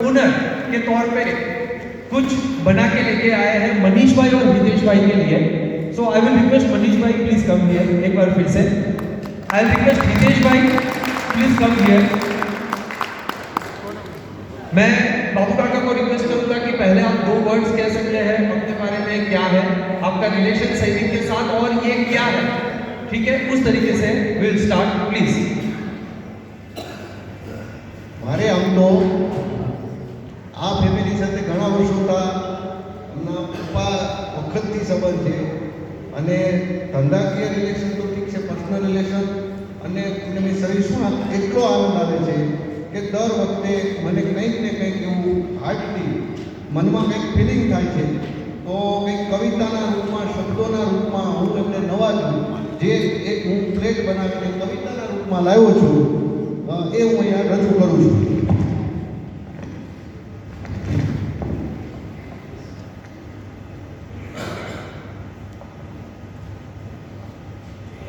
Owner के तौर पे कुछ बना के लेके आए हैं मनीष भाई और हितेश भाई के लिए। So I will request Manish भाई प्लीज़ कम हियर एक बार फिर से। आई विल रिक्वेस्ट हितेश भाई प्लीज़ कम हियर मैं बाबू काका को रिक्वेस्ट करूँगा कि पहले आप दो वर्ड्स कह सकते हैं अपने बारे में क्या है, आपका रिलेशन सही के साथ और ये क्या है। ठीक है? उस तरीके से विल स्टार्ट प्लीज़ हमारे हम लोग વખતથી સંબંધ છે. અને ધંધાકીય રિલેશન તો ઠીક છે પર્સનલ રિલેશન અને એમની સર્વિસમાં એટલો આનંદ આવે છે કે દર વખતે મને કંઈક ને કંઈક એવું હાર્ટથી મનમાં કંઈક ફિલિંગ થાય છે. તો કંઈક કવિતાના રૂપમાં, શબ્દોના રૂપમાં હું એમને નવાજું જે એક હું પ્લેટ બનાવીને કવિતાના રૂપમાં લાવ્યો છું એ હું અહીંયા રજૂ કરું છું.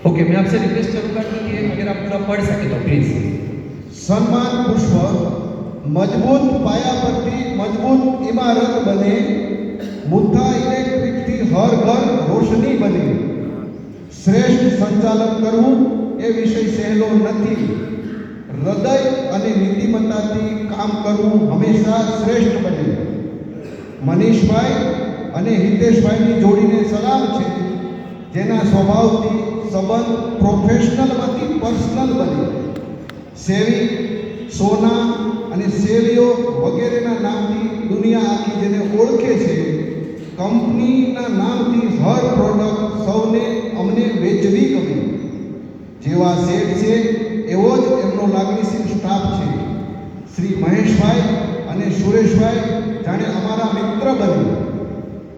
ओके मैं आपसे रिक्वेस्ट करूंगा कि ये अगर आप पूरा पढ़ सके तो प्लीज સન્માન પુષ્પ મજબૂત પાયા પરથી મજબૂત ઇમારત બને મુદ્દા ઇલેક્ટ્રિકથી હર ઘર રોશની બને શ્રેષ્ઠ સંચાલન કરવું એ વિષય સહેલો નથી હૃદય અને નીતિમત્તાથી કામ કરવું હંમેશા શ્રેષ્ઠ બને મનીષભાઈ અને હિતેશભાઈની જોડીને સલામ છે જેના સ્વભાવથી સંબંધ પ્રોફેશનલમાંથી પર્સનલ બને. સેવી સોના અને સેવીઓ વગેરેના નામથી દુનિયા આખી જેને ઓળખે છે, કંપનીના નામથી હર પ્રોડક્ટ સૌને અમને વેચવી ગમે. જેવા શેઠ છે, એવો જ એમનો લાગણીશીલ સ્ટાફ છે. શ્રી મહેશભાઈ અને સુરેશભાઈ જાણે અમારા મિત્ર બને.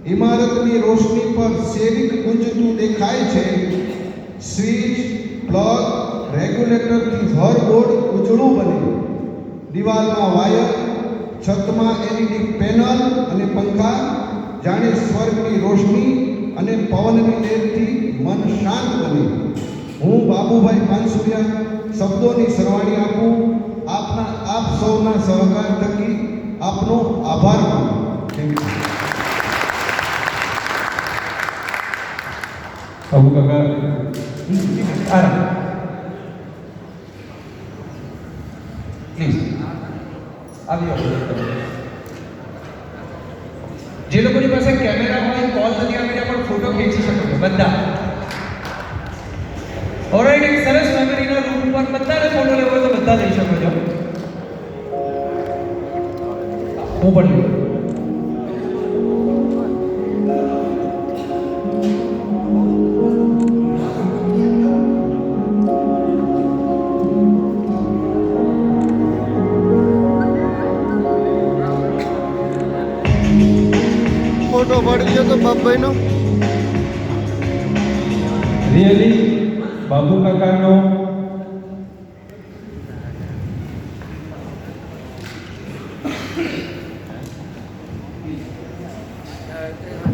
ઇમારતની રોશની પર સેવિક ગુંજતું દેખાય છે. સ્વિચ, પ્લગ, રેગ્યુલેટરથી હર બોર્ડ ઉજળું બને. દિવાલમાં વાયર, છતમાં એલઈડી પેનલ અને પંખા, જાણે સ્વર્ગની રોશની અને પવનની લહેરથી મન શાંત બને. હું બાબુભાઈ પાનસુરિયા, શબ્દોની સરવાણી આપું. આપના, આપ સૌના સહકાર થકી આપનો આભાર માનું. Thank you. Abu Kakak Arab Please આવી જાઓ જે લોકોની પાસે કેમેરા હોય કોલ નથી આવીને પણ ફોટો ખેંચી શકો છો બધા ઓરાઈટ એક સરસ મેમરીના રૂમ પર બધાને ફોટો લેવો તો બધા લઈ શકો છો હું પણ લઉં મોટો પડી ગયો તો બાપભાઈનો. રિયલી બાબુ કાકાનો? Thank